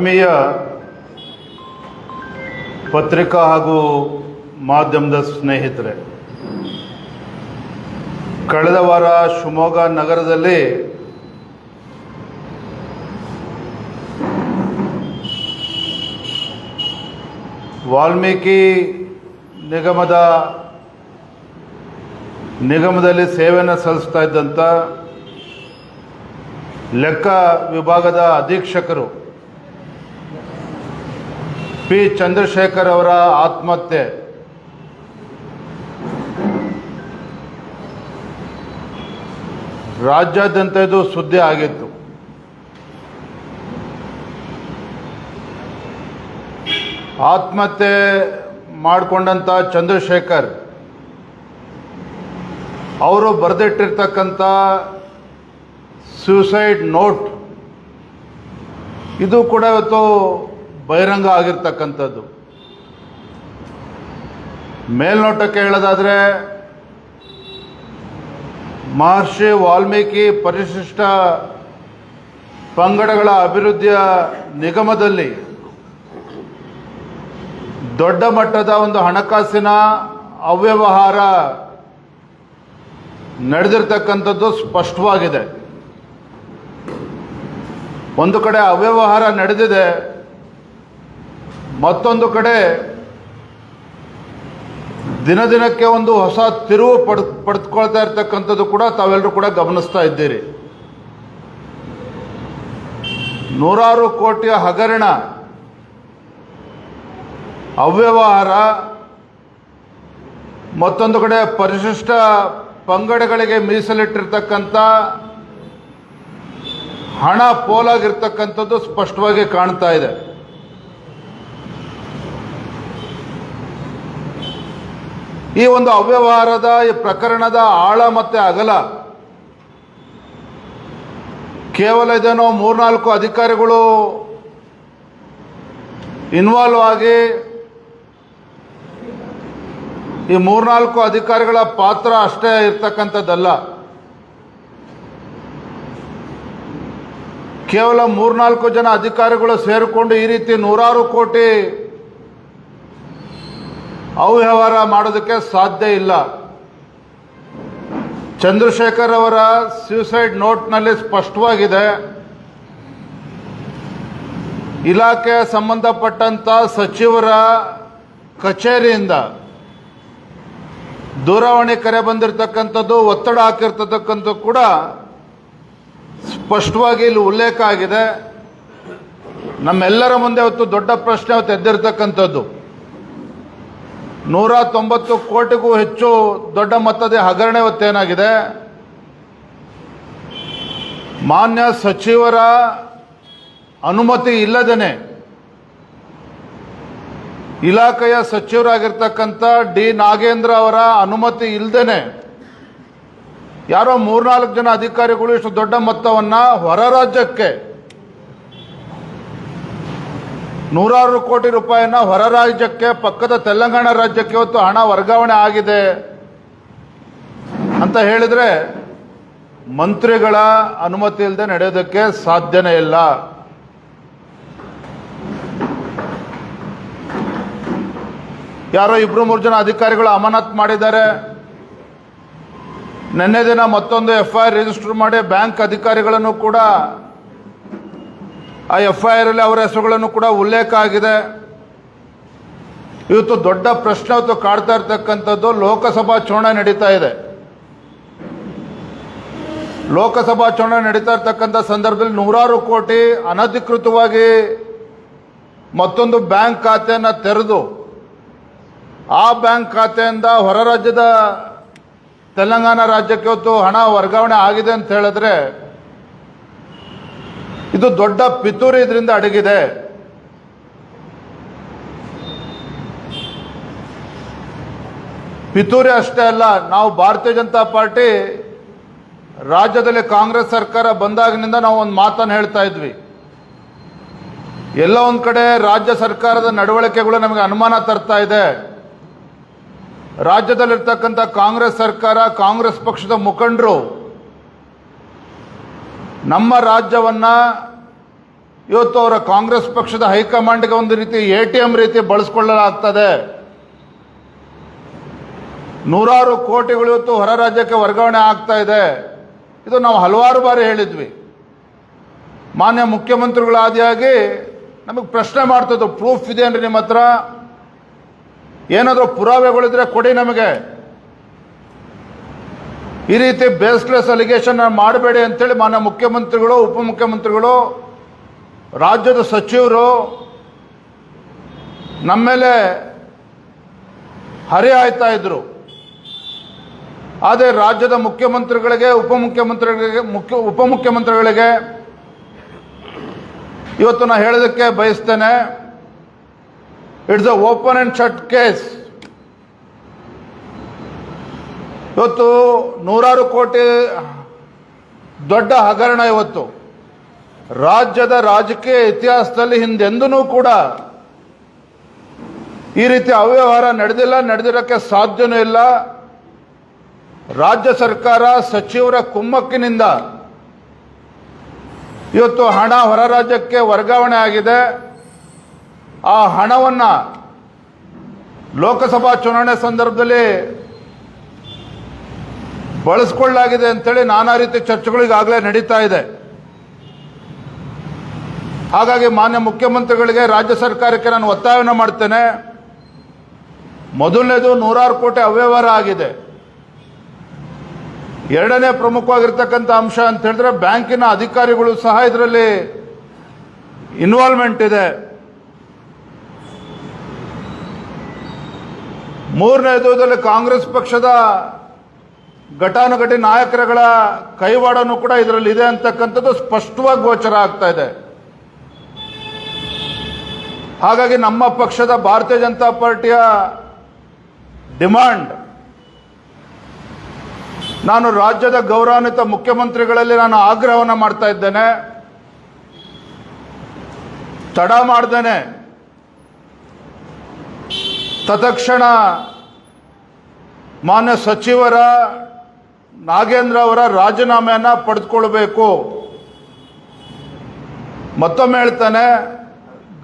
ಆತ್ಮೀಯ ಪತ್ರಿಕಾ ಹಾಗೂ ಮಾಧ್ಯಮದ ಸ್ನೇಹಿತರೆ, ಕಳೆದ ವಾರ ಶಿವಮೊಗ್ಗ ನಗರದಲ್ಲಿ ವಾಲ್ಮೀಕಿ ನಿಗಮದ ನಿಗಮದಲ್ಲಿ ಸೇವೆಯನ್ನು ಸಲ್ಲಿಸ್ತಾ ಇದ್ದಂಥ ಲೆಕ್ಕ ವಿಭಾಗದ ಅಧೀಕ್ಷಕರು ಪಿ ಚಂದ್ರಶೇಖರ್ ಅವರ ಆತ್ಮಹತ್ಯೆ. ರಾಜ್ಯಾದ್ಯಂತ ಇದು ಸುದ್ದಿ ಆಗಿತ್ತು. ಆತ್ಮಹತ್ಯೆ ಮಾಡಿಕೊಂಡಂಥ ಚಂದ್ರಶೇಖರ್ ಅವರು ಬರೆದಿಟ್ಟಿರ್ತಕ್ಕಂಥ ಸೂಸೈಡ್ ನೋಟ್ ಇದು ಕೂಡ ಇವತ್ತು ಬಹಿರಂಗ ಆಗಿರ್ತಕ್ಕಂಥದ್ದು. ಮೇಲ್ನೋಟಕ್ಕೆ ಹೇಳೋದಾದರೆ, ಮಹರ್ಷಿ ವಾಲ್ಮೀಕಿ ಪರಿಶಿಷ್ಟ ಪಂಗಡಗಳ ಅಭಿವೃದ್ಧಿಯ ನಿಗಮದಲ್ಲಿ ದೊಡ್ಡ ಮಟ್ಟದ ಒಂದು ಹಣಕಾಸಿನ ಅವ್ಯವಹಾರ ನಡೆದಿರ್ತಕ್ಕಂಥದ್ದು ಸ್ಪಷ್ಟವಾಗಿದೆ. ಒಂದು ಕಡೆ ಅವ್ಯವಹಾರ ನಡೆದಿದೆ ಮತ್ತೊಂದು ಕಡೆ ದಿನ ದಿನಕ್ಕೆ ಒಂದು ಹೊಸ ತಿರುವು ಪಡ್ ಪಡೆದುಕೊಳ್ತಾ ಇರ್ತಕ್ಕಂಥದ್ದು ಕೂಡ ತಾವೆಲ್ಲರೂ ಕೂಡ ಗಮನಿಸ್ತಾ ಇದ್ದೀರಿ. ನೂರಾರು ಕೋಟಿಯ ಹಗರಣ, ಅವ್ಯವಹಾರ, ಮತ್ತೊಂದು ಕಡೆ ಪರಿಶಿಷ್ಟ ಪಂಗಡಗಳಿಗೆ ಮೀಸಲಿಟ್ಟಿರ್ತಕ್ಕಂಥ ಹಣ ಪೋಲಾಗಿರ್ತಕ್ಕಂಥದ್ದು ಸ್ಪಷ್ಟವಾಗಿ ಕಾಣ್ತಾ ಇದೆ. ಈ ಒಂದು ಅವ್ಯವಹಾರದ, ಈ ಪ್ರಕರಣದ ಆಳ ಮತ್ತೆ ಅಗಲ. ಕೇವಲ ಇದೇನೋ ಮೂರ್ನಾಲ್ಕು ಅಧಿಕಾರಿಗಳು ಇನ್ವಾಲ್ವ್ ಆಗಿ ಈ ಮೂರ್ನಾಲ್ಕು ಅಧಿಕಾರಿಗಳ ಪಾತ್ರ ಅಷ್ಟೇ ಇರ್ತಕ್ಕಂಥದ್ದಲ್ಲ. ಕೇವಲ ಮೂರ್ನಾಲ್ಕು ಜನ ಅಧಿಕಾರಿಗಳು ಸೇರಿಕೊಂಡು ಈ ರೀತಿ ನೂರಾರು ಕೋಟಿ ಅವ್ಯವಹಾರ ಮಾಡೋದಕ್ಕೆ ಸಾಧ್ಯ ಇಲ್ಲ. ಚಂದ್ರಶೇಖರ್ ಅವರ ಸ್ಯೂಸೈಡ್ ನೋಟ್ನಲ್ಲಿ ಸ್ಪಷ್ಟವಾಗಿದೆ. ಇಲಾಖೆ ಸಂಬಂಧಪಟ್ಟಂತ ಸಚಿವರ ಕಚೇರಿಯಿಂದ ದೂರವಾಣಿ ಕರೆ ಬಂದಿರತಕ್ಕಂಥದ್ದು, ಒತ್ತಡ ಹಾಕಿರ್ತಕ್ಕಂಥದ್ದು ಕೂಡ ಸ್ಪಷ್ಟವಾಗಿ ಇಲ್ಲಿ ಉಲ್ಲೇಖ ಆಗಿದೆ. ನಮ್ಮೆಲ್ಲರ ಮುಂದೆ ಅವತ್ತು ದೊಡ್ಡ ಪ್ರಶ್ನೆ ಅವತ್ತು ಎದ್ದಿರ್ತಕ್ಕಂಥದ್ದು. ನೂರ ತೊಂಬತ್ತು ಕೋಟಿಗೂ ಹೆಚ್ಚು ದೊಡ್ಡ ಮೊತ್ತದ ಹಗರಣೆ ಹೊತ್ತೇನಾಗಿದೆ ಮಾನ್ಯ ಸಚಿವರ ಅನುಮತಿ ಇಲ್ಲದೇನೆ ಇಲಾಖೆಯ ಸಚಿವರಾಗಿರ್ತಕ್ಕಂಥ ಡಿ ನಾಗೇಂದ್ರ ಅವರ ಅನುಮತಿ ಇಲ್ಲದೇನೆ ಯಾರೋ ಮೂರ್ನಾಲ್ಕು ಜನ ಅಧಿಕಾರಿಗಳು ಇಷ್ಟು ದೊಡ್ಡ ಮೊತ್ತವನ್ನು ಹೊರ ರಾಜ್ಯಕ್ಕೆ ನೂರಾರು ಕೋಟಿ ರೂಪಾಯಿನ ಹೊರ ರಾಜ್ಯಕ್ಕೆ, ಪಕ್ಕದ ತೆಲಂಗಾಣ ರಾಜ್ಯಕ್ಕೆ ಇವತ್ತು ಹಣ ವರ್ಗಾವಣೆ ಆಗಿದೆ. ಅಂತ ಹೇಳಿದ್ರೆ ಮಂತ್ರಿಗಳ ಅನುಮತಿ ಇಲ್ಲದೆ ನಡೆಯೋದಕ್ಕೆ ಸಾಧ್ಯನೇ ಇಲ್ಲ. ಯಾರೋ ಇಬ್ರು ಮೂರು ಜನ ಅಧಿಕಾರಿಗಳು ಅಮಾನತ್ ಮಾಡಿದ್ದಾರೆ. ನಿನ್ನೆ ದಿನ ಮತ್ತೊಂದು ಎಫ್ ಐ ರಿಜಿಸ್ಟರ್ ಮಾಡಿ ಬ್ಯಾಂಕ್ ಅಧಿಕಾರಿಗಳನ್ನು ಕೂಡ ಆ ಎಫ್ ಐ ಆರಲ್ಲಿ ಅವರ ಹೆಸರುಗಳನ್ನು ಕೂಡ ಉಲ್ಲೇಖ ಆಗಿದೆ. ಇವತ್ತು ದೊಡ್ಡ ಪ್ರಶ್ನೆ ಇವತ್ತು ಕಾಡ್ತಾ ಇರ್ತಕ್ಕಂಥದ್ದು ಲೋಕಸಭಾ ಚುನಾವಣೆ ನಡೀತಾ ಇದೆ. ಲೋಕಸಭಾ ಚುನಾವಣೆ ನಡೀತಾ ಇರ್ತಕ್ಕಂಥ ಸಂದರ್ಭದಲ್ಲಿ ನೂರಾರು ಕೋಟಿ ಅನಧಿಕೃತವಾಗಿ ಮತ್ತೊಂದು ಬ್ಯಾಂಕ್ ಖಾತೆಯನ್ನು ತೆರೆದು ಆ ಬ್ಯಾಂಕ್ ಖಾತೆಯಿಂದ ಹೊರ ರಾಜ್ಯದ ತೆಲಂಗಾಣ ರಾಜ್ಯಕ್ಕೆ ಇವತ್ತು ಹಣ ವರ್ಗಾವಣೆ ಆಗಿದೆ ಅಂತ ಹೇಳಿದ್ರೆ ಇದು ದೊಡ್ಡ ಪಿತೂರಿ ಇದರಿಂದ ಅಡಗಿದೆ. ಪಿತೂರಿ ಅಷ್ಟೇ ಅಲ್ಲ, ನಾವು ಭಾರತೀಯ ಜನತಾ ಪಾರ್ಟಿ ರಾಜ್ಯದಲ್ಲಿ ಕಾಂಗ್ರೆಸ್ ಸರ್ಕಾರ ಬಂದಾಗಿನಿಂದ ನಾವು ಒಂದು ಮಾತನ್ನು ಹೇಳ್ತಾ ಇದ್ವಿ. ಎಲ್ಲ ಒಂದು ಕಡೆ ರಾಜ್ಯ ಸರ್ಕಾರದ ನಡವಳಿಕೆಗಳು ನಮಗೆ ಅನುಮಾನ ತರ್ತಾ ಇದೆ. ರಾಜ್ಯದಲ್ಲಿರ್ತಕ್ಕಂಥ ಕಾಂಗ್ರೆಸ್ ಸರ್ಕಾರ, ಕಾಂಗ್ರೆಸ್ ಪಕ್ಷದ ಮುಖಂಡರು ನಮ್ಮ ರಾಜ್ಯವನ್ನ ಇವತ್ತು ಅವರ ಕಾಂಗ್ರೆಸ್ ಪಕ್ಷದ ಹೈಕಮಾಂಡ್ಗೆ ಒಂದು ರೀತಿ ಎ ಟಿ ಎಂ ರೀತಿ ಬಳಸ್ಕೊಳ್ಳಲಾಗ್ತದೆ. ನೂರಾರು ಕೋಟಿಗಳು ಇವತ್ತು ಹೊರ ರಾಜ್ಯಕ್ಕೆ ವರ್ಗಾವಣೆ ಆಗ್ತಾ ಇದೆ. ಇದು ನಾವು ಹಲವಾರು ಬಾರಿ ಹೇಳಿದ್ವಿ. ಮಾನ್ಯ ಮುಖ್ಯಮಂತ್ರಿಗಳಾದಿಯಾಗಿ ನಮಗೆ ಪ್ರಶ್ನೆ ಮಾಡ್ತಿದ್ರು, ಪ್ರೂಫ್ ಇದೆ ಅಂದ್ರೆ ನಿಮ್ಮ ಹತ್ರ ಏನಾದರೂ ಪುರಾವೆಗಳಿದ್ರೆ ಕೊಡಿ ನಮಗೆ. ಈ ರೀತಿ ಬೇಸ್ಲೆಸ್ ಅಲಿಗೇಷನ್ ಮಾಡಬೇಡಿ ಅಂತೇಳಿ ಮಾನ್ಯ ಮುಖ್ಯಮಂತ್ರಿಗಳು, ಉಪಮುಖ್ಯಮಂತ್ರಿಗಳು, ರಾಜ್ಯದ ಸಚಿವರು ನಮ್ಮ ಮೇಲೆ ಹರಿ ಆಯ್ತಾ ಇದ್ರು. ಆದರೆ ರಾಜ್ಯದ ಮುಖ್ಯಮಂತ್ರಿಗಳಿಗೆ, ಉಪಮುಖ್ಯಮಂತ್ರಿಗಳಿಗೆ, ಮುಖ್ಯ, ಉಪಮುಖ್ಯಮಂತ್ರಿಗಳಿಗೆ ಇವತ್ತು ನಾನು ಹೇಳೋದಕ್ಕೆ ಬಯಸ್ತೇನೆ. It's a open and shut case ಇವತ್ತು ನೂರಾರು ಕೋಟಿ ದೊಡ್ಡ ಹಗರಣ ಇವತ್ತು. ರಾಜ್ಯದ ರಾಜಕೀಯ ಇತಿಹಾಸದಲ್ಲಿ ಹಿಂದೆಂದೂ ಕೂಡ ಈ ರೀತಿ ಅವ್ಯವಹಾರ ನಡೆದಿಲ್ಲ, ನಡೆದಿರೋಕ್ಕೆ ಸಾಧ್ಯನೂ ಇಲ್ಲ. ರಾಜ್ಯ ಸರ್ಕಾರ ಸಚಿವರ ಕುಮ್ಮಕ್ಕಿನಿಂದ ಇವತ್ತು ಹಣ ಹೊರ ರಾಜ್ಯಕ್ಕೆ ವರ್ಗಾವಣೆ ಆಗಿದೆ. ಆ ಹಣವನ್ನು ಲೋಕಸಭಾ ಚುನಾವಣೆ ಸಂದರ್ಭದಲ್ಲಿ ಬಳಸ್ಕೊಳ್ಳಲಾಗಿದೆ ಅಂತೇಳಿ ನಾನಾ ರೀತಿ ಚರ್ಚೆಗಳು ಈಗಾಗಲೇ ನಡೀತಾ ಇದೆ. ಹಾಗಾಗಿ ಮಾನ್ಯ ಮುಖ್ಯಮಂತ್ರಿಗಳಿಗೆ ರಾಜ್ಯ ಸರ್ಕಾರಕ್ಕೆ ನಾನು ಒತ್ತಾಯವನ್ನು ಮಾಡ್ತೇನೆ. ಮೊದಲನೇದು ನೂರಾರು ಕೋಟಿ ಅವ್ಯವಹಾರ ಆಗಿದೆ. ಎರಡನೇ ಪ್ರಮುಖವಾಗಿರ್ತಕ್ಕಂಥ ಅಂಶ ಅಂತ ಹೇಳಿದ್ರೆ ಬ್ಯಾಂಕಿನ ಅಧಿಕಾರಿಗಳು ಸಹ ಇದರಲ್ಲಿ ಇನ್ವಾಲ್ವ್ಮೆಂಟ್ ಇದೆ. ಮೂರನೇದು ಇದರಲ್ಲಿ ಕಾಂಗ್ರೆಸ್ ಪಕ್ಷದ ಘಟಾನುಘಟಿ ನಾಯಕರುಗಳ ಕೈವಾಡನೂ ಕೂಡ ಇದರಲ್ಲಿ ಇದೆ ಅಂತಕ್ಕಂಥದ್ದು ಸ್ಪಷ್ಟವಾಗಿ ಗೋಚರ ಆಗ್ತಾ ಇದೆ. ಹಾಗಾಗಿ ನಮ್ಮ ಪಕ್ಷದ ಭಾರತೀಯ ಜನತಾ ಪಾರ್ಟಿಯ ಡಿಮಾಂಡ್, ನಾನು ರಾಜ್ಯದ ಗೌರವಾನ್ವಿತ ಮುಖ್ಯಮಂತ್ರಿಗಳಲ್ಲಿ ನಾನು ಆಗ್ರಹವನ್ನು ಮಾಡ್ತಾ ಇದ್ದೇನೆ. ತಡ ಮಾಡ್ದೇನೆ. ತತ್ಕ್ಷಣ ಮಾನ್ಯ ಸಚಿವರ ನಾಗೇಂದ್ರ ಅವರ ರಾಜೀನಾಮೆಯನ್ನು ಪಡೆದುಕೊಳ್ಬೇಕು. ಮತ್ತೊಮ್ಮೆ ಹೇಳ್ತಾನೆ,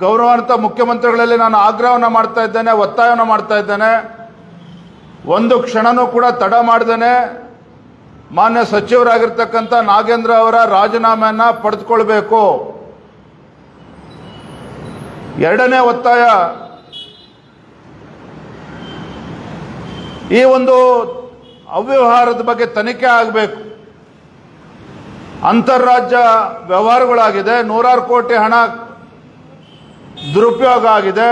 ಗೌರವಾನ್ವಿತ ಮುಖ್ಯಮಂತ್ರಿಗಳಲ್ಲಿ ನಾನು ಆಗ್ರಹವನ್ನು ಮಾಡ್ತಾ ಇದ್ದೇನೆ, ಒತ್ತಾಯವನ್ನು ಮಾಡ್ತಾ ಇದ್ದೇನೆ. ಒಂದು ಕ್ಷಣನೂ ಕೂಡ ತಡ ಮಾಡ್ದೇನೆ ಮಾನ್ಯ ಸಚಿವರಾಗಿರ್ತಕ್ಕಂಥ ನಾಗೇಂದ್ರ ಅವರ ರಾಜೀನಾಮೆಯನ್ನು ಪಡೆದುಕೊಳ್ಬೇಕು. ಎರಡನೇ ಒತ್ತಾಯ, ಈ ಒಂದು ಅವ್ಯವಹಾರದ ಬಗ್ಗೆ ತನಿಖೆ ಆಗಬೇಕು. ಅಂತಾರಾಜ್ಯ ವ್ಯವಹಾರಗಳಾಗಿದೆ, ನೂರಾರು ಕೋಟಿ ಹಣ ದುರುಪಯೋಗ ಆಗಿದೆ.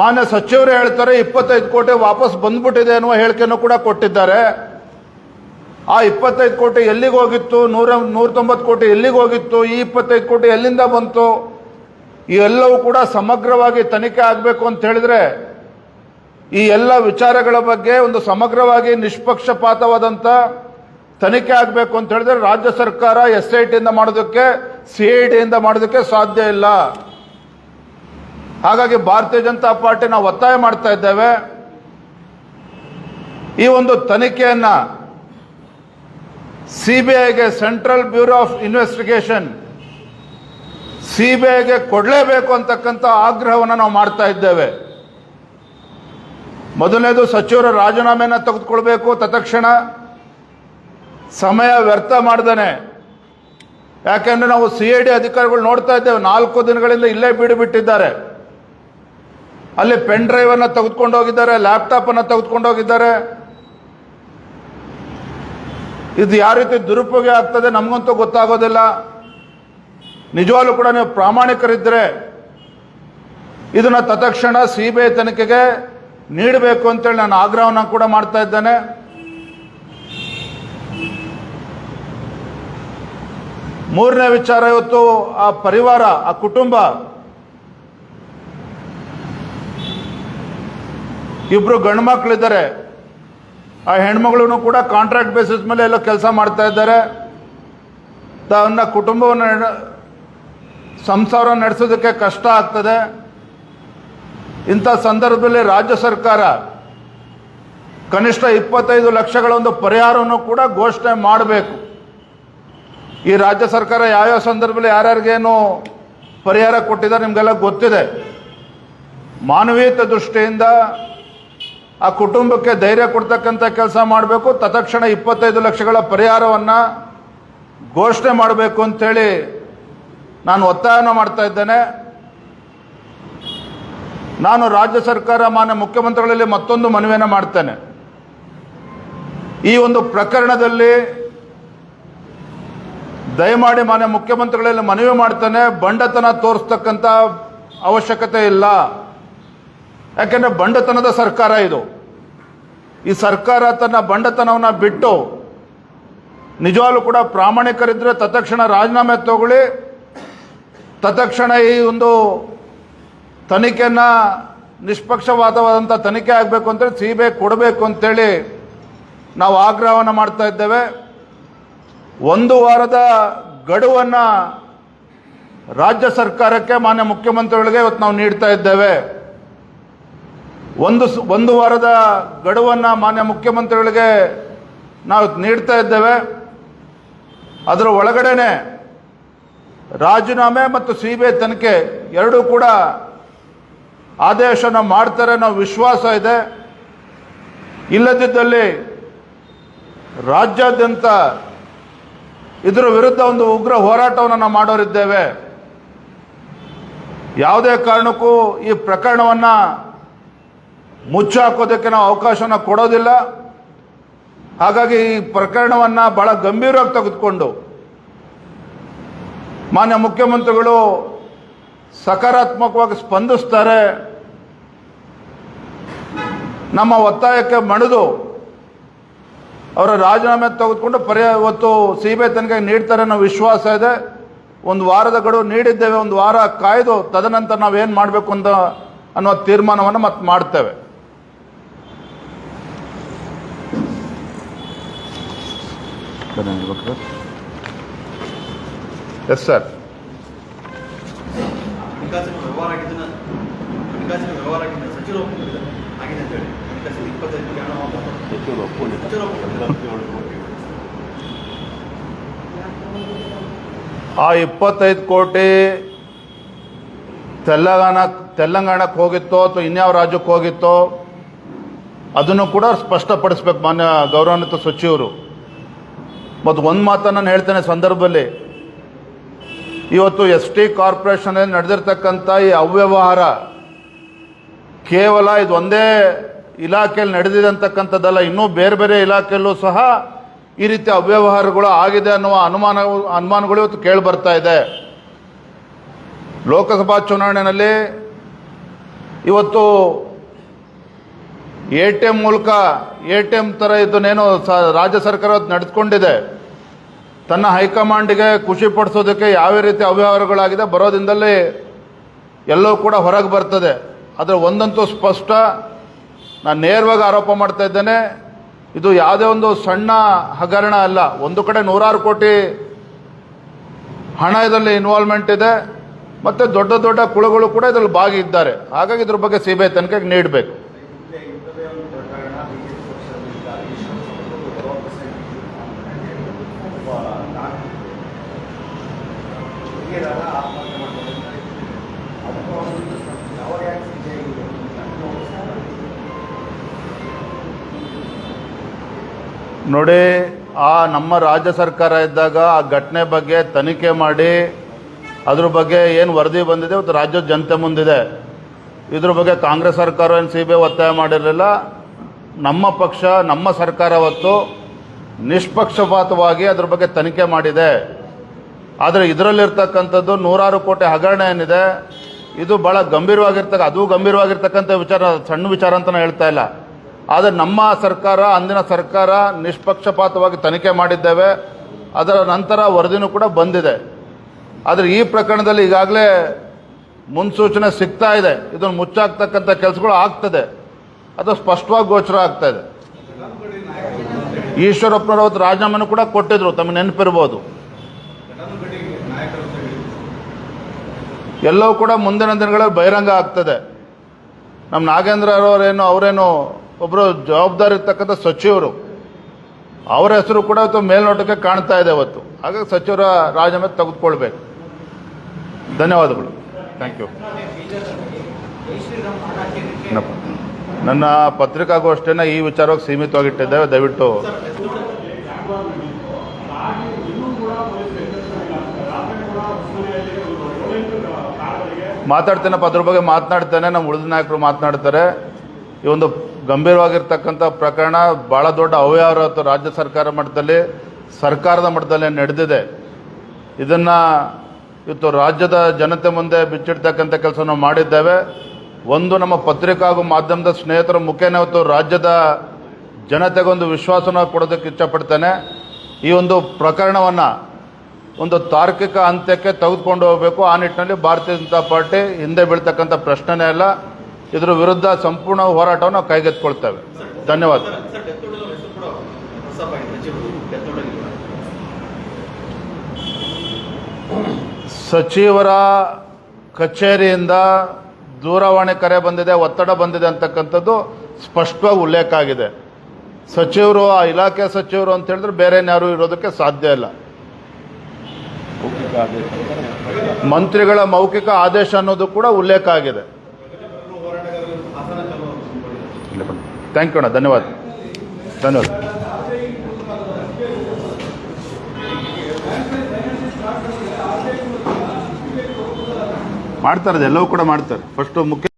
ಮಾನ್ಯ ಸಚಿವರು ಹೇಳ್ತಾರೆ, ಇಪ್ಪತ್ತೈದು ಕೋಟಿ ವಾಪಸ್ ಬಂದ್ಬಿಟ್ಟಿದೆ ಅನ್ನುವ ಹೇಳಿಕೆಯನ್ನು ಕೂಡ ಕೊಟ್ಟಿದ್ದಾರೆ. ಆ ಇಪ್ಪತ್ತೈದು ಕೋಟಿ ಎಲ್ಲಿಗೆ ಹೋಗಿತ್ತು, ನೂರ ನೂರ ತೊಂಬತ್ತು ಕೋಟಿ ಎಲ್ಲಿಗೆ ಹೋಗಿತ್ತು, ಈ ಇಪ್ಪತ್ತೈದು ಕೋಟಿ ಎಲ್ಲಿಂದ ಬಂತು, ಇವೆಲ್ಲವೂ ಕೂಡ ಸಮಗ್ರವಾಗಿ ತನಿಖೆ ಆಗಬೇಕು ಅಂತ ಹೇಳಿದ್ರೆ ಈ ಎಲ್ಲ ವಿಚಾರಗಳ ಬಗ್ಗೆ ಒಂದು ಸಮಗ್ರವಾಗಿ ನಿಷ್ಪಕ್ಷಪಾತವಾದಂಥ ತನಿಖೆ ಆಗಬೇಕು ಅಂತ ಹೇಳಿದ್ರೆ ರಾಜ್ಯ ಸರ್ಕಾರ ಎಸ್ ಐ ಟಿಯಿಂದ ಮಾಡೋದಕ್ಕೆ ಸಿ ಐ ಟಿಯಿಂದ ಮಾಡೋದಕ್ಕೆ ಸಾಧ್ಯ ಇಲ್ಲ. ಹಾಗಾಗಿ ಭಾರತೀಯ ಜನತಾ ಪಾರ್ಟಿ ನಾವು ಒತ್ತಾಯ ಮಾಡ್ತಾ ಇದ್ದೇವೆ. ಈ ಒಂದು ತನಿಖೆಯನ್ನ ಐಗೆ ಸೆಂಟ್ರಲ್ ಬ್ಯೂರೋ ಆಫ್ ಇನ್ವೆಸ್ಟಿಗೇಷನ್ ಸಿಬಿಐಗೆ ಕೊಡಲೇಬೇಕು ಅಂತಕ್ಕಂಥ ಆಗ್ರಹವನ್ನು ನಾವು ಮಾಡ್ತಾ ಇದ್ದೇವೆ. ಮೊದಲನೇದು ಸಚಿವರ ರಾಜೀನಾಮೆಯನ್ನು ತೆಗೆದುಕೊಳ್ಬೇಕು, ತತ್ಕ್ಷಣ ಸಮಯ ವ್ಯರ್ಥ ಮಾಡ್ದಾನೆ. ಯಾಕೆಂದರೆ ನಾವು ಸಿ ಐ ಡಿ ಅಧಿಕಾರಿಗಳು ನೋಡ್ತಾ ಇದ್ದೇವೆ, ನಾಲ್ಕು ದಿನಗಳಿಂದ ಇಲ್ಲೇ ಬೀಡು ಬಿಟ್ಟಿದ್ದಾರೆ. ಅಲ್ಲಿ ಪೆನ್ ಡ್ರೈವ್ ಅನ್ನ ತೆಗೆದುಕೊಂಡು ಹೋಗಿದ್ದಾರೆ ಲ್ಯಾಪ್ಟಾಪ್ ಅನ್ನ ತೆಗೆದುಕೊಂಡು ಹೋಗಿದ್ದಾರೆ. ಇದು ಯಾವ ರೀತಿ ದುರುಪಯೋಗ ಆಗ್ತದೆ ನಮಗಂತೂ ಗೊತ್ತಾಗೋದಿಲ್ಲ. ನಿಜವಾಗ್ಲೂ ಕೂಡ ನೀವು ಪ್ರಾಮಾಣಿಕರಿದ್ದರೆ ಇದನ್ನ ತತ್ಕ್ಷಣ ಸಿ ಬಿ ಐ ತನಿಖೆಗೆ ನೀಡಬೇಕು ಅಂತೇಳಿ ನಾನು ಆಗ್ರಹವನ್ನು ಕೂಡ ಮಾಡ್ತಾ ಇದ್ದೇನೆ. ಮೂರನೇ ವಿಚಾರ ಇವತ್ತು ಆ ಪರಿವಾರ, ಆ ಕುಟುಂಬ. ಇಬ್ರು ಗಂಡು ಮಕ್ಕಳಿದ್ದಾರೆ ಆ ಹೆಣ್ಮಗಳು ಕೂಡ ಕಾಂಟ್ರಾಕ್ಟ್ ಬೇಸಿಸ್ ಮೇಲೆ ಎಲ್ಲ ಕೆಲಸ ಮಾಡ್ತಾ ಇದ್ದಾರೆ. ತನ್ನ ಕುಟುಂಬವನ್ನು ಸಂಸಾರ ನಡೆಸೋದಕ್ಕೆ ಕಷ್ಟ ಆಗ್ತದೆ. ಇಂಥ ಸಂದರ್ಭದಲ್ಲಿ ರಾಜ್ಯ ಸರ್ಕಾರ ಕನಿಷ್ಠ ಇಪ್ಪತ್ತೈದು ಲಕ್ಷಗಳ ಒಂದು ಪರಿಹಾರವನ್ನು ಕೂಡ ಘೋಷಣೆ ಮಾಡಬೇಕು. ಈ ರಾಜ್ಯ ಸರ್ಕಾರ ಯಾವ್ಯಾವ ಸಂದರ್ಭದಲ್ಲಿ ಯಾರ್ಯಾರಿಗೇನು ಪರಿಹಾರ ಕೊಟ್ಟಿದ್ದಾರೆ ನಿಮಗೆಲ್ಲ ಗೊತ್ತಿದೆ. ಮಾನವೀಯತೆ ದೃಷ್ಟಿಯಿಂದ ಆ ಕುಟುಂಬಕ್ಕೆ ಧೈರ್ಯ ಕೊಡ್ತಕ್ಕಂಥ ಕೆಲಸ ಮಾಡಬೇಕು, ತತ್ಕ್ಷಣ ಇಪ್ಪತ್ತೈದು ಲಕ್ಷಗಳ ಪರಿಹಾರವನ್ನು ಘೋಷಣೆ ಮಾಡಬೇಕು ಅಂತೇಳಿ ನಾನು ಒತ್ತಾಯನ ಮಾಡ್ತಾ ಇದ್ದೇನೆ. ನಾನು ರಾಜ್ಯ ಸರ್ಕಾರ ಮಾನ್ಯ ಮುಖ್ಯಮಂತ್ರಿಗಳಲ್ಲಿ ಮತ್ತೊಂದು ಮನವಿಯನ್ನು ಮಾಡ್ತೇನೆ. ಈ ಒಂದು ಪ್ರಕರಣದಲ್ಲಿ ದಯಮಾಡಿ ಮಾನ್ಯ ಮುಖ್ಯಮಂತ್ರಿಗಳಲ್ಲಿ ಮನವಿ ಮಾಡ್ತೇನೆ. ಬಂಡತನ ತೋರಿಸ್ತಕ್ಕಂಥ ಅವಶ್ಯಕತೆ ಇಲ್ಲ. ಯಾಕೆಂದರೆ ಬಂಡತನದ ಸರ್ಕಾರ ಇದು. ಈ ಸರ್ಕಾರ ತನ್ನ ಬಂಡತನವನ್ನು ಬಿಟ್ಟು ನಿಜವಾಗ್ಲೂ ಕೂಡ ಪ್ರಾಮಾಣಿಕರಿದ್ದರೆ ತತ್ಕ್ಷಣ ರಾಜೀನಾಮೆ ತಗೊಳ್ಳಿ. ತತ್ಕ್ಷಣ ಈ ಒಂದು ತನಿಖೆನ ನಿಷ್ಪಕ್ಷವಾದವಾದಂಥ ತನಿಖೆ ಆಗಬೇಕು ಅಂತೇಳಿ ಸಿ ಬಿ ಐ ಕೊಡಬೇಕು ಅಂತೇಳಿ ನಾವು ಆಗ್ರಹವನ್ನು ಮಾಡ್ತಾ ಇದ್ದೇವೆ. ಒಂದು ವಾರದ ಗಡುವನ್ನು ರಾಜ್ಯ ಸರ್ಕಾರಕ್ಕೆ ಮಾನ್ಯ ಮುಖ್ಯಮಂತ್ರಿಗಳಿಗೆ ಇವತ್ತು ನಾವು ನೀಡ್ತಾ ಇದ್ದೇವೆ. ಒಂದು ಒಂದು ವಾರದ ಗಡುವನ್ನು ಮಾನ್ಯ ಮುಖ್ಯಮಂತ್ರಿಗಳಿಗೆ ನಾವು ನೀಡ್ತಾ ಇದ್ದೇವೆ. ಅದರ ಒಳಗಡೆನೆ ರಾಜೀನಾಮೆ ಮತ್ತು ಸಿ ಬಿ ಐ ತನಿಖೆ ಎರಡೂ ಕೂಡ ಆದೇಶನ ಮಾಡ್ತಾರೆ ಅನ್ನೋ ವಿಶ್ವಾಸ ಇದೆ. ಇಲ್ಲದಿದ್ದಲ್ಲಿ ರಾಜ್ಯಾದ್ಯಂತ ಇದರ ವಿರುದ್ಧ ಒಂದು ಉಗ್ರ ಹೋರಾಟವನ್ನು ನಾವು ಮಾಡೋರಿದ್ದೇವೆ. ಯಾವುದೇ ಕಾರಣಕ್ಕೂ ಈ ಪ್ರಕರಣವನ್ನು ಮುಚ್ಚಾಕೋದಕ್ಕೆ ನಾವು ಅವಕಾಶನ ಕೊಡೋದಿಲ್ಲ. ಹಾಗಾಗಿ ಈ ಪ್ರಕರಣವನ್ನು ಬಹಳ ಗಂಭೀರವಾಗಿ ತೆಗೆದುಕೊಂಡು ಮಾನ್ಯ ಮುಖ್ಯಮಂತ್ರಿಗಳು ಸಕಾರಾತ್ಮಕವಾಗಿ ಸ್ಪಂದಿಸ್ತಾರೆ. ನಮ್ಮ ಒತ್ತಾಯಕ್ಕೆ ಮಣಿದು ಅವರ ರಾಜೀನಾಮೆ ತೆಗೆದುಕೊಂಡು ಪರ್ಯಾಯ ಇವತ್ತು ಸಿ ಬಿ ಐ ತನಿಖೆಗೆ ನೀಡ್ತಾರೆ ಅನ್ನೋ ವಿಶ್ವಾಸ ಇದೆ. ಒಂದು ವಾರದ ಗಡುವು ನೀಡಿದ್ದೇವೆ ಒಂದು ವಾರ ಕಾಯ್ದು ತದನಂತರ ನಾವೇನು ಮಾಡಬೇಕು ಅಂತ ಅನ್ನೋ ತೀರ್ಮಾನವನ್ನು ಮತ್ತೆ ಮಾಡ್ತೇವೆ. ಎಸ್ ಸರ್ ಹಣಕಾಸಿನ ವ್ಯವಹಾರ ಆಗಿದ್ದನ್ನ ಹಣಕಾಸಿನ ವ್ಯವಹಾರ ಆಗಿದ್ದ ಸಚಿವರು ಒಪ್ಪಿಕೊಂಡಿದ್ದಾರೆ ಆಗಿದೆ ಅಂತ ಹೇಳಿ. ಹಣಕಾಸಿನ ಇಪ್ಪತ್ತೈದು ಕೋಟಿ ಹಣ ಸಚಿವರು ಒಪ್ಪಿಕೊಂಡಿದ್ದಾರೆ ಆ ಇಪ್ಪತ್ತೈದು ಕೋಟಿ ತೆಲಂಗಾಣ ತೆಲಂಗಾಣಕ್ಕೆ ಹೋಗಿತ್ತೋ ಅಥವಾ ಇನ್ಯಾವ ರಾಜ್ಯಕ್ಕೆ ಹೋಗಿತ್ತೋ ಅದನ್ನು ಕೂಡ ಸ್ಪಷ್ಟಪಡಿಸ್ಬೇಕು ಮಾನ್ಯ ಗೌರವಾನ್ವಿತ ಸಚಿವರು. ಮತ್ತು ಒಂದು ಮಾತನ್ನು ನಾನು ಹೇಳ್ತೇನೆ ಸಂದರ್ಭದಲ್ಲಿ. ಇವತ್ತು ಎಸ್ ಟಿ ಕಾರ್ಪೊರೇಷನಲ್ಲಿ ನಡೆದಿರ್ತಕ್ಕಂಥ ಈ ಅವ್ಯವಹಾರ ಕೇವಲ ಇದು ಒಂದೇ ಇಲಾಖೆಯಲ್ಲಿ ನಡೆದಿದೆ ಅಂತಕ್ಕಂಥದ್ದಲ್ಲ, ಇನ್ನೂ ಬೇರೆ ಬೇರೆ ಇಲಾಖೆಯಲ್ಲೂ ಸಹ ಈ ರೀತಿ ಅವ್ಯವಹಾರಗಳು ಆಗಿದೆ ಅನ್ನುವ ಅನುಮಾನ, ಅನುಮಾನಗಳು ಇವತ್ತು ಕೇಳಿ ಬರ್ತಾ ಇದೆ. ಲೋಕಸಭಾ ಚುನಾವಣೆಯಲ್ಲಿ ಇವತ್ತು ಎ ಟಿ ಎಂ ಮೂಲಕ, ಎ ಟಿ ಎಂ ಥರ ಇದನ್ನೇನು ಸ, ರಾಜ್ಯ ಸರ್ಕಾರ ನಡೆದುಕೊಂಡಿದೆ. ತನ್ನ ಹೈಕಮಾಂಡ್ಗೆ ಖುಷಿ ಪಡಿಸೋದಕ್ಕೆ ಯಾವ ರೀತಿ ಅವ್ಯವಹಾರಗಳಾಗಿದೆ, ಬರೋದಿಂದಲೇ ಎಲ್ಲವೂ ಕೂಡ ಹೊರಗೆ ಬರ್ತದೆ. ಆದರೆ ಒಂದಂತೂ ಸ್ಪಷ್ಟ, ನಾನು ನೇರವಾಗಿ ಆರೋಪ ಮಾಡ್ತಾ ಇದ್ದೇನೆ, ಇದು ಯಾವುದೇ ಒಂದು ಸಣ್ಣ ಹಗರಣ ಅಲ್ಲ. ಒಂದು ಕಡೆ ನೂರಾರು ಕೋಟಿ ಹಣ ಇದರಲ್ಲಿ ಇನ್ವಾಲ್ವ್ಮೆಂಟ್ ಇದೆ, ಮತ್ತು ದೊಡ್ಡ ದೊಡ್ಡ ಕುಳಗಳು ಕೂಡ ಇದರಲ್ಲಿ ಭಾಗಿದ್ದಾರೆ. ಹಾಗಾಗಿ ಇದ್ರ ಬಗ್ಗೆ ಸಿ ಬಿ ಐ ತನಿಖೆಗೆ ನೀಡಬೇಕು. ನೋಡಿ, ಆ ನಮ್ಮ ರಾಜ್ಯ ಸರ್ಕಾರ ಇದ್ದಾಗ ಆ ಘಟನೆ ಬಗ್ಗೆ ತನಿಖೆ ಮಾಡಿ, ಅದ್ರ ಬಗ್ಗೆ ಏನು ವರದಿ ಬಂದಿದೆ ಇವತ್ತು ರಾಜ್ಯದ ಜನತೆ ಮುಂದಿದೆ. ಇದ್ರ ಬಗ್ಗೆ ಕಾಂಗ್ರೆಸ್ ಸರ್ಕಾರ ಏನು ಸಿ ಬಿ ಐ ಒತ್ತಾಯ ಮಾಡಿರಲಿಲ್ಲ. ನಮ್ಮ ಪಕ್ಷ, ನಮ್ಮ ಸರ್ಕಾರ ಹೊತ್ತು ನಿಷ್ಪಕ್ಷಪಾತವಾಗಿ ಅದ್ರ ಬಗ್ಗೆ ತನಿಖೆ ಮಾಡಿದೆ. ಆದರೆ ಇದರಲ್ಲಿರ್ತಕ್ಕಂಥದ್ದು ನೂರಾರು ಕೋಟಿ ಹಗರಣ ಏನಿದೆ, ಇದು ಭಾಳ ಗಂಭೀರವಾಗಿರ್ತಕ್ಕ, ಅದು ಗಂಭೀರವಾಗಿರ್ತಕ್ಕಂಥ ವಿಚಾರ, ಸಣ್ಣ ವಿಚಾರ ಅಂತ ನಾನು ಹೇಳ್ತಾ ಇಲ್ಲ. ಆದರೆ ನಮ್ಮ ಸರ್ಕಾರ, ಅಂದಿನ ಸರ್ಕಾರ ನಿಷ್ಪಕ್ಷಪಾತವಾಗಿ ತನಿಖೆ ಮಾಡಿದ್ದೇವೆ. ಅದರ ನಂತರ ವರದಿನೂ ಕೂಡ ಬಂದಿದೆ. ಆದರೆ ಈ ಪ್ರಕರಣದಲ್ಲಿ ಈಗಾಗಲೇ ಮುನ್ಸೂಚನೆ ಸಿಗ್ತಾ ಇದೆ. ಇದನ್ನು ಮುಚ್ಚಾಕ್ತಕ್ಕಂಥ ಕೆಲಸಗಳು ಆಗ್ತದೆ. ಅದು ಸ್ಪಷ್ಟವಾಗಿ ಗೋಚರ ಆಗ್ತಾ ಇದೆ. ಈಶ್ವರಪ್ಪನವರು ರಾಜೀನಾಮೆನೂ ಕೂಡ ಕೊಟ್ಟಿದ್ರು. ತಮಗೆ ನೆನಪಿರ್ಬೋದು. ಎಲ್ಲವೂ ಕೂಡ ಮುಂದಿನ ದಿನಗಳಲ್ಲಿ ಬಹಿರಂಗ ಆಗ್ತದೆ. ನಮ್ಮ ನಾಗೇಂದ್ರ ಅವರೇನು ಅವರೇನು ಒಬ್ಬರು ಜವಾಬ್ದಾರಿ ಇರ್ತಕ್ಕಂಥ ಸಚಿವರು, ಅವರ ಹೆಸರು ಕೂಡ ಇವತ್ತು ಮೇಲ್ನೋಟಕ್ಕೆ ಕಾಣ್ತಾ ಇದೆ ಅವತ್ತು. ಹಾಗಾಗಿ ಸಚಿವರ ರಾಜೀನಾಮೆ ತೆಗೆದುಕೊಳ್ಬೇಕು. ಧನ್ಯವಾದಗಳು. Thank you? ನನ್ನ ಪತ್ರಿಕಾಗೋಷ್ಠಿನ ಈ ವಿಚಾರವಾಗಿ ಸೀಮಿತವಾಗಿಟ್ಟಿದ್ದೇವೆ, ದಯವಿಟ್ಟು. ಮಾತಾಡ್ತೇನಪ್ಪ ಅದ್ರ ಬಗ್ಗೆ ಮಾತನಾಡ್ತೇನೆ, ನಮ್ಮ ಉಳಿದ ನಾಯಕರು ಮಾತನಾಡ್ತಾರೆ. ಈ ಒಂದು ಗಂಭೀರವಾಗಿರ್ತಕ್ಕಂಥ ಪ್ರಕರಣ ಬಹಳ ದೊಡ್ಡ ಅವ್ಯವಹಾರ ರಾಜ್ಯ ಸರ್ಕಾರ ಮಟ್ಟದಲ್ಲಿ, ಸರ್ಕಾರದ ಮಟ್ಟದಲ್ಲಿ ನಡೆದಿದೆ. ಇದನ್ನು ಇವತ್ತು ರಾಜ್ಯದ ಜನತೆ ಮುಂದೆ ಬಿಚ್ಚಿಡ್ತಕ್ಕಂಥ ಕೆಲಸ ನಾವು ಮಾಡಿದ್ದೇವೆ. ಒಂದು ನಮ್ಮ ಪತ್ರಿಕಾ ಹಾಗೂ ಮಾಧ್ಯಮದ ಸ್ನೇಹಿತರ ಮುಖೇನ ಇವತ್ತು ರಾಜ್ಯದ ಜನತೆಗೊಂದು ವಿಶ್ವಾಸನ ಕೊಡೋದಕ್ಕೆ ಇಷ್ಟಪಡ್ತೇನೆ ಈ ಒಂದು ಪ್ರಕರಣವನ್ನು ಒಂದು ತಾರ್ಕಿಕ ಅಂತ್ಯಕ್ಕೆ ತೆಗೆದುಕೊಂಡು ಹೋಗಬೇಕು. ಆ ನಿಟ್ಟಿನಲ್ಲಿ ಭಾರತೀಯ ಜನತಾ ಪಾರ್ಟಿ ಹಿಂದೆ ಬೀಳ್ತಕ್ಕಂಥ ಪ್ರಶ್ನೆನೇ ಇಲ್ಲ ಇದ್ರ ವಿರುದ್ಧ ಸಂಪೂರ್ಣ ಹೋರಾಟವನ್ನು ನಾವು ಕೈಗೆತ್ತಿಕೊಳ್ತೇವೆ. ಧನ್ಯವಾದ. ಸಚಿವರ ಕಚೇರಿಯಿಂದ ದೂರವಾಣಿ ಕರೆ ಬಂದಿದೆ ಒತ್ತಡ ಬಂದಿದೆ ಅಂತಕ್ಕಂಥದ್ದು ಸ್ಪಷ್ಟವಾಗಿ ಉಲ್ಲೇಖ ಆಗಿದೆ. ಸಚಿವರು ಆ ಇಲಾಖೆ ಸಚಿವರು ಅಂತ ಹೇಳಿದ್ರೆ ಬೇರೆ ಯಾರು ಇರೋದಕ್ಕೆ ಸಾಧ್ಯ ಇಲ್ಲ. ಮಂತ್ರಿಗಳ ಮೌಖಿಕ ಆದೇಶ ಅನ್ನೋದು ಕೂಡ ಉಲ್ಲೇಖ ಆಗಿದೆ. ಥ್ಯಾಂಕ್ ಯು ಅಣ್ಣ. ಧನ್ಯವಾದ. ಧನ್ಯವಾದ. ಮಾಡ್ತಾರೆ ಎಲ್ಲವೂ ಕೂಡ ಮಾಡ್ತಾರೆ. ಫಸ್ಟು ಮುಖ್ಯ